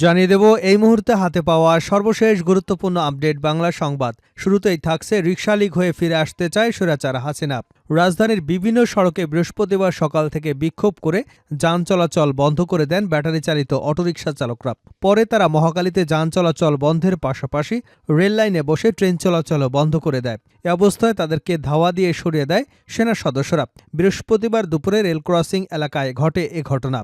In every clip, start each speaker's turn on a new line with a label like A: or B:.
A: জানিয়ে দেব, এই মুহূর্তে হাতে পাওয়া সর্বশেষ গুরুত্বপূর্ণ আপডেট বাংলা সংবাদ। শুরুতেই থাকছে রিকশা লীগ হয়ে ফিরে আসতে চায় সুরাচার হাসিনা। রাজধানীর বিভিন্ন সড়কে বৃহস্পতিবার সকাল থেকে বিক্ষোভ করে যান চলাচল বন্ধ করে দেন ব্যাটারি চালিত অটোরিকশা চালকরা। পরে তারা মহাকালীতে যান চলাচল বন্ধের পাশাপাশি রেল লাইনে বসে ট্রেন চলাচলও বন্ধ করে দেয়। এ অবস্থায় তাদেরকে ধাওয়া দিয়ে সরিয়ে দেয় সেনা সদস্যরা। বৃহস্পতিবার দুপুরে রেল ক্রসিং এলাকায় ঘটে এ ঘটনা।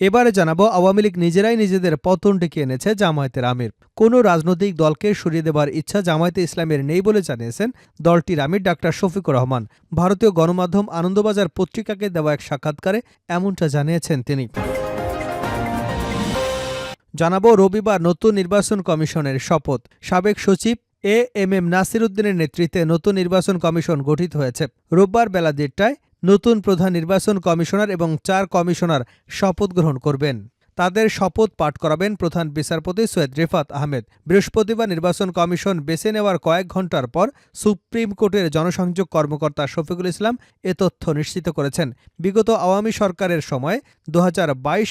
A: এবারে জানাব, আওয়ামী লীগ নিজেরাই নিজেদের পতন ডেকে এনেছে জামায়াতের আমির। কোনো রাজনৈতিক দলকে সরিয়ে দেবার ইচ্ছা জামায়াতে ইসলামের নেই বলে জানিয়েছেন দলটির আমির ডাক্তার শফিকুর রহমান। ভারতীয় গণমাধ্যম আনন্দবাজার পত্রিকাকে দেওয়া এক সাক্ষাৎকারে এমনটা জানিয়েছেন তিনি। জানাব, রবিবার নতুন নির্বাচন কমিশনের শপথ। সাবেক সচিব এ এম এম নাসির উদ্দিনের নেতৃত্বে নতুন নির্বাচন কমিশন গঠিত হয়েছে। রোববার বেলা দেড়টায় নতুন প্রধান নির্বাচন কমিশনার এবং চার কমিশনার শপথ গ্রহণ করবেন। তাদের শপথ পাঠ করাবেন প্রধান বিচারপতি সৈয়দ রেফাত আহমেদ। বৃহস্পতিবার নির্বাচন কমিশন বেছে নেওয়ার কয়েক ঘণ্টার পর সুপ্রিম কোর্টের জনসংযোগ কর্মকর্তা শফিকুল ইসলাম এ তথ্য নিশ্চিত করেছেন। বিগত আওয়ামী সরকারের সময় দু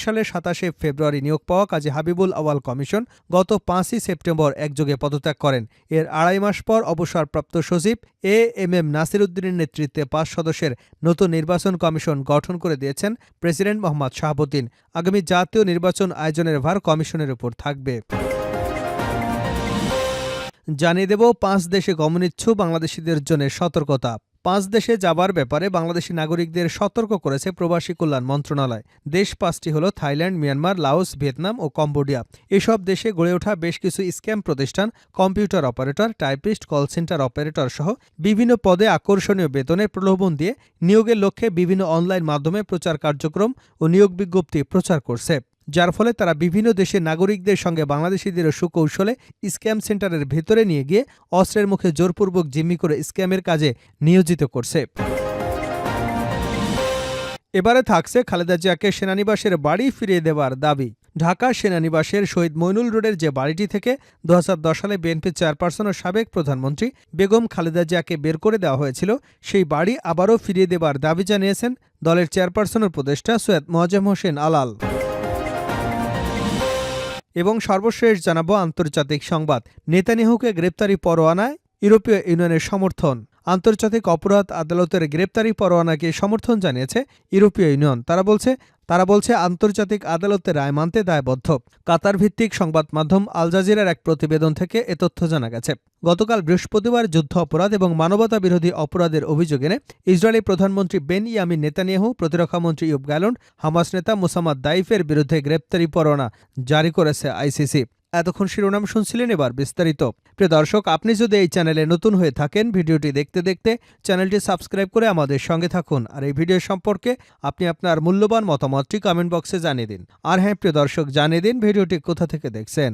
A: সালের সাতাশে ফেব্রুয়ারি নিয়োগ পাওয়া কাজী হাবিবুল আওয়াল কমিশন গত পাঁচই সেপ্টেম্বর একযোগে পদত্যাগ করেন। এর আড়াই মাস পর অবসরপ্রাপ্ত সচিব এ এম এম নাসির উদ্দিনের নেতৃত্বে পাঁচ সদস্যের নতুন নির্বাচন কমিশন গঠন করে দিয়েছেন প্রেসিডেন্ট মোহাম্মদ শাহাবুদ্দিন। আগামী জাতীয় নির্বাচন আয়োজনের ভার কমিশনের উপর থাকবে। জানিয়ে দেব, পাঁচ দেশে গমনিচ্ছু বাংলাদেশিদের জন্য সতর্কতা। পাঁচ দেশে যাবার ব্যাপারে বাংলাদেশি নাগরিকদের সতর্ক করেছে প্রবাসী কল্যাণ মন্ত্রণালয়। দেশ পাঁচটি হল থাইল্যান্ড, মিয়ানমার, লাওস, ভিয়েতনাম ও কম্বোডিয়া। এসব দেশে গড়ে ওঠা বেশ কিছু স্ক্যাম প্রতিষ্ঠান, computer operator, typist, call centre operator সহ বিভিন্ন পদে আকর্ষণীয় বেতনে প্রলোভন দিয়ে নিয়োগের লক্ষ্যে বিভিন্ন অনলাইন মাধ্যমে প্রচার কার্যক্রম ও নিয়োগ বিজ্ঞপ্তি প্রচার করছে। যার ফলে তারা বিভিন্ন দেশের নাগরিকদের সঙ্গে বাংলাদেশিদের সুকৌশলে স্ক্যাম সেন্টারের ভেতরে নিয়ে গিয়ে অস্ত্রের মুখে জোরপূর্বক জিম্মি করে স্ক্যামের কাজে নিয়োজিত করছে। এবারে থাকছে খালেদা জিয়াকে সেনানিবাসের বাড়ি ফিরিয়ে দেওয়ার দাবি। ঢাকা সেনানিবাসের শহীদ মইনুল রোডের যে বাড়িটি থেকে দু হাজার দশ সালে বিএনপি চেয়ারপারসন ও সাবেক প্রধানমন্ত্রী বেগম খালেদা জিয়াকে বের করে দেওয়া হয়েছিল, সেই বাড়ি আবারও ফিরিয়ে দেবার দাবি জানিয়েছেন দলের চেয়ারপারসনের উপদেষ্টা সৈয়দ মোয়াজ্জেম হোসেন আলাল। এবং সর্বশেষ জানাব আন্তর্জাতিক সংবাদ। নেতানিহুকে গ্রেপ্তারি পরোয়ানায় ইউরোপীয় ইউনিয়নের সমর্থন। আন্তর্জাতিক অপরাধ আদালতের গ্রেপ্তারি পরোয়ানাকে সমর্থন জানিয়েছে ইউরোপীয় ইউনিয়ন। তারা বলছে তারা বলছে আন্তর্জাতিক আদালতের রায় মানতে দায়বদ্ধ। কাতার ভিত্তিক সংবাদ মাধ্যম আল জাজিরার এক প্রতিবেদন থেকে এ তথ্য জানা গেছে। গতকাল বৃহস্পতিবার যুদ্ধ অপরাধ এবং মানবতা বিরোধী অপরাধের অভিযোগ এনে ইসরায়েলি প্রধানমন্ত্রী বেন ইয়ামিন নেতানিয়াহু প্রতিরক্ষামন্ত্রী ইউব গ্যালন হামাস নেতা মুসাম্মদ দাইফের বিরুদ্ধে গ্রেপ্তারি পরোয়ানা জারি করেছে আইসিসি। এতক্ষণ শিরোনাম শুনছিলেন এবার বিস্তারিত। প্রিয় দর্শক, আপনি যদি এই চ্যানেলে নতুন হয়ে থাকেন, ভিডিওটি দেখতে দেখতে চ্যানেলটি সাবস্ক্রাইব করে আমাদের সঙ্গে থাকুন। আর এই ভিডিও সম্পর্কে আপনি আপনার মূল্যবান মতামতটি কমেন্ট বক্সে জানিয়ে দিন। আর হ্যাঁ প্রিয় দর্শক, জানিয়ে দিন ভিডিওটি কোথা থেকে দেখছেন।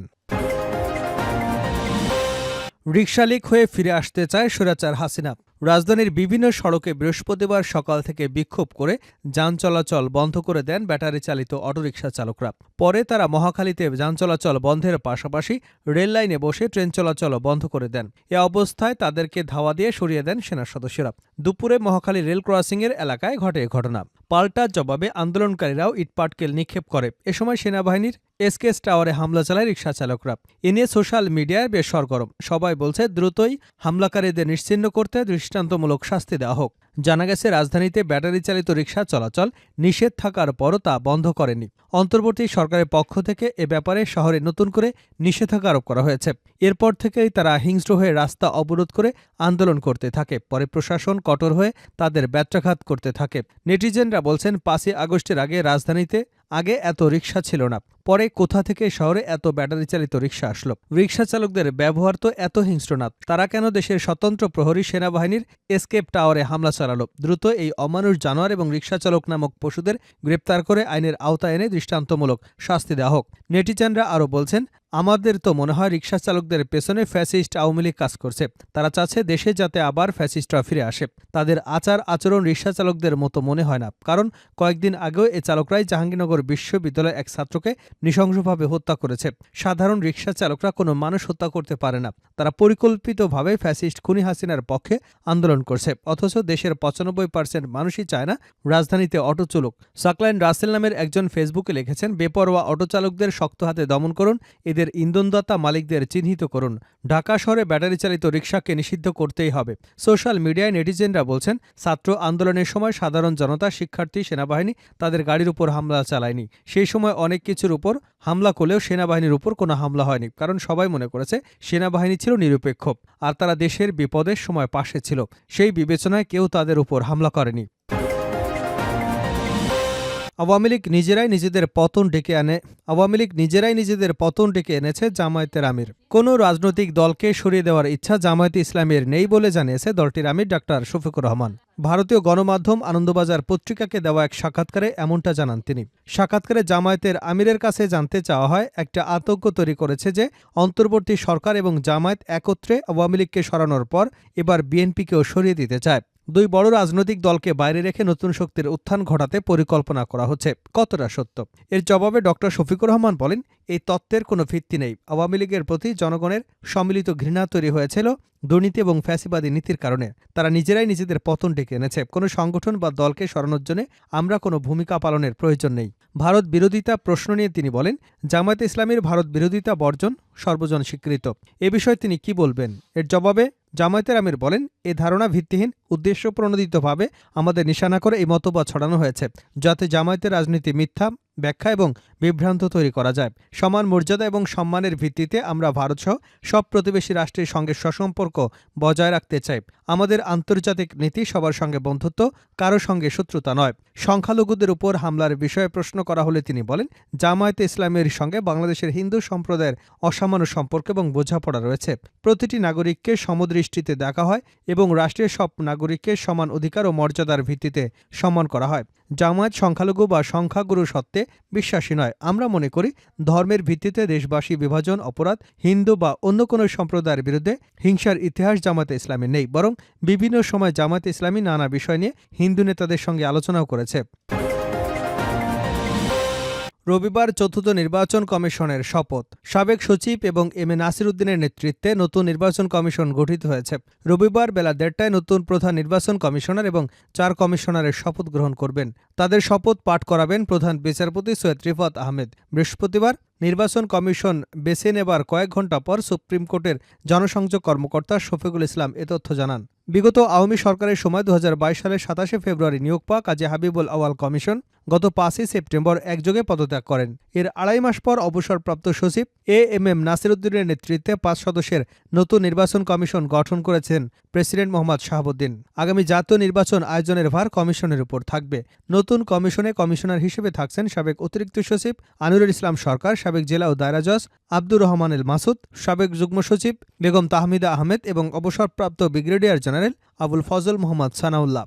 A: রিকশালিক হয়ে ফিরে আসতে চায় সুরাচার হাসিনা। রাজধানীর বিভিন্ন সড়কে বৃহস্পতিবার সকাল থেকে বিক্ষোভ করে যান চলাচল বন্ধ করে দেন ব্যাটারি চালিত অটোরিকশা চালকরা। পরে তারা মহাখালীতে যান চলাচল বন্ধের পাশাপাশি রেল লাইনে বসে ট্রেন চলাচল বন্ধ করে দেন। এ অবস্থায় তাদেরকে ধাওয়া দিয়ে সরিয়ে দেন সেনা সদস্যরা। দুপুরে মহাখালী রেল ক্রসিংয়ের এলাকায় ঘটে ঘটনা। পাল্টার জবাবে আন্দোলনকারীরাও ইটপাটকেল নিক্ষেপ করে। এ সময় সেনাবাহিনীর এসকেস টাওয়ারে হামলা চালায় রিক্সা চালকরা। এ নিয়ে সোশ্যাল মিডিয়ায় বেশ সরগরম সবাই বলছে, দ্রুতই হামলাকারীদের নিশ্চিন্ন করতে দৃষ্টান্তমূলক শাস্তি দেওয়া হোক। জানা গেছে, রাজধানীতে ব্যাটারি চালিত রিকশা চলাচল নিষেধ থাকার পরও তা বন্ধ করেনি। অন্তর্বর্তী সরকারের পক্ষ থেকে এ ব্যাপারে শহরে নতুন করে নিষেধাজ্ঞা আরোপ করা হয়েছে। এরপর থেকেই তারা হিংস্র হয়ে রাস্তা অবরোধ করে আন্দোলন করতে থাকে। পরে প্রশাসন কঠোর হয়ে তাদের ব্যত্রাঘাত করতে থাকে। নেটিজেনরা বলছেন, পাঁচই আগস্টের আগে রাজধানীতে আগে এত রিক্সা ছিল না। পরে কোথা থেকে শহরে এত ব্যাটারি চালিত রিক্সা আসলো? রিক্সা চালকদের ব্যবহার তো এত হিংস্র না। তারা কেন দেশের স্বতন্ত্র প্রহরী সেনাবাহিনীর এসকেপ টাওয়ারে হামলা চালালো? দ্রুত এই অমানুষ জানোয়ার এবং রিক্সা চালক নামক পশুদের গ্রেপ্তার করে আইনের আওতায় এনে দৃষ্টান্তমূলক শাস্তি দেওয়া হোক। নেটিজানরা আরও বলছেন আমাদের তো মনে হয় রিক্সা চালকদের পেছনে ফ্যাসিস্ট আওয়ামী লীগ কাজ করছে। তারা চাচ্ছে দেশে যাতে আবার ফ্যাসিস্টরা ফিরে আসে। তাদের আচার আচরণ রিক্সা চালকদের মতো মনে হয় না। কারণ কয়েকদিন আগেও এ চালকরাই জাহাঙ্গীরনগর বিশ্ববিদ্যালয়ের এক ছাত্রকে নৃশংসভাবে হত্যা করেছে। সাধারণ রিক্সা চালকরা কোনো মানুষ হত্যা করতে পারে না। তারা পরিকল্পিতভাবে ফ্যাসিস্ট খুনি হাসিনার পক্ষে আন্দোলন করছে। অথচ দেশের পঁচানব্বই পার্সেন্ট মানুষই চায় না রাজধানীতে অটো চলুক। সাকলাইন রাসেল নামের একজন ফেসবুকে লিখেছেন, বেপরোয়া অটো চালকদের শক্ত হাতে দমন করুন, এদের ইন্ধনদাতা মালিকদের চিহ্নিত করুন। ঢাকা শহরে ব্যাটারি চালিত রিকশাকে নিষিদ্ধ করতেই হবে। সোশ্যাল মিডিয়ায় নেটিজেনরা বলছেন, ছাত্র আন্দোলনের সময় সাধারণ জনতা, শিক্ষার্থী, সেনাবাহিনী তাদের গাড়ির উপর হামলা চালায়নি। সেই সময় অনেক কিছুর উপর হামলা করলেও সেনাবাহিনীর উপর কোনো হামলা হয়নি, কারণ সবাই মনে করেছে সেনাবাহিনী ছিল নিরপেক্ষ, আর তারা দেশের বিপদের সময় পাশে ছিল। সেই বিবেচনায় কেউ তাদের উপর হামলা করেনি। আওয়ামী লীগ নিজেরাই নিজেদের পতন ডেকে আনে। আওয়ামী লীগ নিজেরাই নিজেদের পতন ডেকে এনেছে জামায়াতের আমির। কোনো রাজনৈতিক দলকে সরিয়ে দেওয়ার ইচ্ছা জামায়াতে ইসলামের নেই বলে জানিয়েছে দলটির আমির ডাক্তার শফিকুর রহমান। ভারতীয় গণমাধ্যম আনন্দবাজার পত্রিকাকে দেওয়া এক সাক্ষাৎকারে এমনটা জানান তিনি। সাক্ষাৎকারে জামায়াতের আমিরের কাছে জানতে চাওয়া হয়, একটা আতঙ্ক তৈরি করেছে যে অন্তর্বর্তী সরকার এবং জামায়াত একত্রে আওয়ামী লীগকে সরানোর পর এবার বিএনপিকেও সরিয়ে দিতে চায়। দুই বড় রাজনৈতিক দলকে বাইরে রেখে নতুন শক্তির উত্থান ঘটাতে পরিকল্পনা করা হচ্ছে। কতটা সত্য? এর জবাবে ডক্টর শফিকুর রহমান বলেন, এই তত্ত্বের কোনো ভিত্তি নেই। আওয়ামী লীগের প্রতি জনগণের সম্মিলিত ঘৃণা তৈরি হয়েছিল দুর্নীতি এবং ফ্যাসিবাদী নীতির কারণে। তারা নিজেরাই নিজেদের পতন ডেকে এনেছে। কোনো সংগঠন বা দলকে সরানোর জন্য আমরা কোনো ভূমিকা পালনের প্রয়োজন নেই। ভারত বিরোধিতা প্রশ্ন নিয়ে তিনি বলেন, জামায়াতে ইসলামীর ভারত বিরোধিতা বর্জন সর্বজন স্বীকৃত। এ বিষয়ে তিনি কি বলবেন? এর জবাবে জামায়াতের আমির বলেন, এ ধারণা ভিত্তিহীন উদ্দেশ্য প্রণোদিতভাবে আমাদের নিশানা করে এই মতবাদ ছড়ানো হয়েছে, যাতে জামায়াতের রাজনীতি মিথ্যা, ব্যাখ্যা এবং বিভ্রান্ত তৈরি করা যায়। সমান মর্যাদা এবং সম্মানের ভিত্তিতে আমরা ভারতসহ সব প্রতিবেশী রাষ্ট্রের সঙ্গে সসম্পর্ক বজায় রাখতে চাই। আমাদের আন্তর্জাতিক নীতি সবার সঙ্গে বন্ধুত্ব, কারও সঙ্গে শত্রুতা নয়। সংখ্যালঘুদের উপর হামলার বিষয়ে প্রশ্ন করা হলে তিনি বলেন, জামায়াতে ইসলামের সঙ্গে বাংলাদেশের হিন্দু সম্প্রদায়ের অসামান্য সম্পর্ক এবং বোঝাপড়া রয়েছে। প্রতিটি নাগরিককে সমদৃষ্টিতে দেখা হয় এবং রাষ্ট্রের সব নাগরিককে সমান অধিকার ও মর্যাদার ভিত্তিতে সম্মান করা হয়। জামায়াত সংখ্যালঘু বা সংখ্যাগুরু সত্ত্বে বিশ্বাসী নয়। আমরা মনে করি, ধর্মের ভিত্তিতে দেশবাসী বিভাজন, অপরাধ, হিন্দু বা অন্য কোনো সম্প্রদায়ের বিরুদ্ধে হিংসার ইতিহাস জামাতে ইসলামী নেই, বরং বিভিন্ন সময় জামাত ইসলামী নানা বিষয় নিয়ে হিন্দু নেতাদের সঙ্গে আলোচনাও করেছে। রবিবার চতুর্থ নির্বাচন কমিশনের শপথ। সাবেক সচিব এবং এম এ নাসির উদ্দিনের নেতৃত্বে নতুন নির্বাচন কমিশন গঠিত হয়েছে। রবিবার বেলা দেড়টায় নতুন প্রধান নির্বাচন কমিশনার এবং চার কমিশনারের শপথ গ্রহণ করবেন। তাদের শপথ পাঠ করাবেন প্রধান বিচারপতি সৈয়দ রিফাত আহমেদ। বৃহস্পতিবার নির্বাচন কমিশন বেছে নেবার কয়েক ঘণ্টা পর সুপ্রিম কোর্টের জনসংযোগ কর্মকর্তা শফিকুল ইসলাম এ তথ্য জানান। বিগত আওয়ামী সরকারের সময় দু হাজার বাইশ সালের সাতাশে ফেব্রুয়ারি নিয়োগ পাওয়া কাজী হাবিবুল আওয়াল কমিশন গত পাঁচই সেপ্টেম্বর একযোগে পদত্যাগ করেন। এর আড়াই মাস পর অবসরপ্রাপ্ত সচিব এ এম এম নাসিরুদ্দিনের নেতৃত্বে পাঁচ সদস্যের নতুন নির্বাচন কমিশন গঠন করেছেন প্রেসিডেন্ট মোহাম্মদ শাহাবুদ্দিন। আগামী জাতীয় নির্বাচন আয়োজনের ভার কমিশনের উপর থাকবে। নতুন কমিশনে কমিশনার হিসেবে থাকছেন সাবেক অতিরিক্ত সচিব আনুরুল ইসলাম সরকার, সাবেক জেলা ও দায়রা জজ আব্দুর রহমান এল মাসুদ, সাবেক যুগ্ম সচিব বেগম তাহমিদা আহমেদ এবং অবসরপ্রাপ্ত ব্রিগেডিয়ার জেনারেল আবুল ফজল মোহাম্মদ সানাউল্লাহ।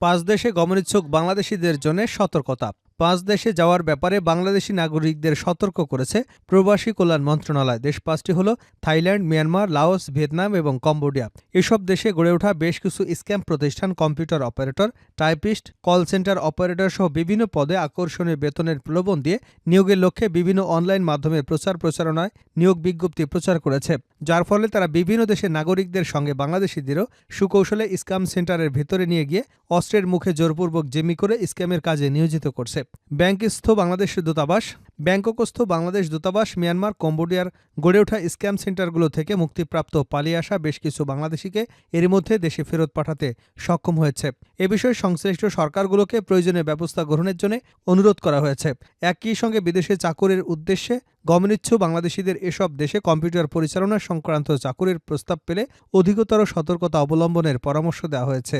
A: পাঁচ দেশে গমনিচ্ছুক বাংলাদেশিদের জন্য সতর্কতা। পাঁচ দেশে যাওয়ার ব্যাপারে বাংলাদেশি নাগরিকদের সতর্ক করেছে প্রবাসী কল্যাণ মন্ত্রণালয়। দেশ পাঁচটি হল থাইল্যান্ড, মিয়ানমার, লাওস, ভিয়েতনাম এবং কম্বোডিয়া। এসব দেশে গড়ে ওঠা বেশ কিছু স্ক্যাম প্রতিষ্ঠান, computer operator, typist, call centre operator সহ বিভিন্ন পদে আকর্ষণীয় বেতনের প্রলোভন দিয়ে নিয়োগের লক্ষ্যে বিভিন্ন অনলাইন মাধ্যমে প্রচার প্রচারণায় নিয়োগ বিজ্ঞপ্তি প্রচার করেছে। যার ফলে তারা বিভিন্ন দেশের নাগরিকদের সঙ্গে বাংলাদেশিদেরও সুকৌশলে স্ক্যাম সেন্টারের ভেতরে নিয়ে গিয়ে অস্ত্রের মুখে জোরপূর্বক জেমি করে স্ক্যামের কাজে নিয়োজিত করছে। ব্যাংকস্থ বাংলাদেশের দূতাবাস, ব্যাংককস্থ বাংলাদেশ দূতাবাস, মিয়ানমার, কম্বোডিয়ার গড়ে ওঠা স্ক্যাম সেন্টারগুলো থেকে মুক্তিপ্রাপ্ত পালিয়ে আসা বেশ কিছু বাংলাদেশিকে এর মধ্যে দেশে ফেরত পাঠাতে সক্ষম হয়েছে। এ বিষয়ে সংশ্লিষ্ট সরকারগুলোকে প্রয়োজনীয় ব্যবস্থা গ্রহণের জন্য অনুরোধ করা হয়েছে। একই সঙ্গে বিদেশে চাকুরির উদ্দেশ্যে গমনিচ্ছু বাংলাদেশিদের এসব দেশে কম্পিউটার পরিচালনা সংক্রান্ত চাকুরির প্রস্তাব পেলে অধিকতর সতর্কতা অবলম্বনের পরামর্শ দেওয়া হয়েছে।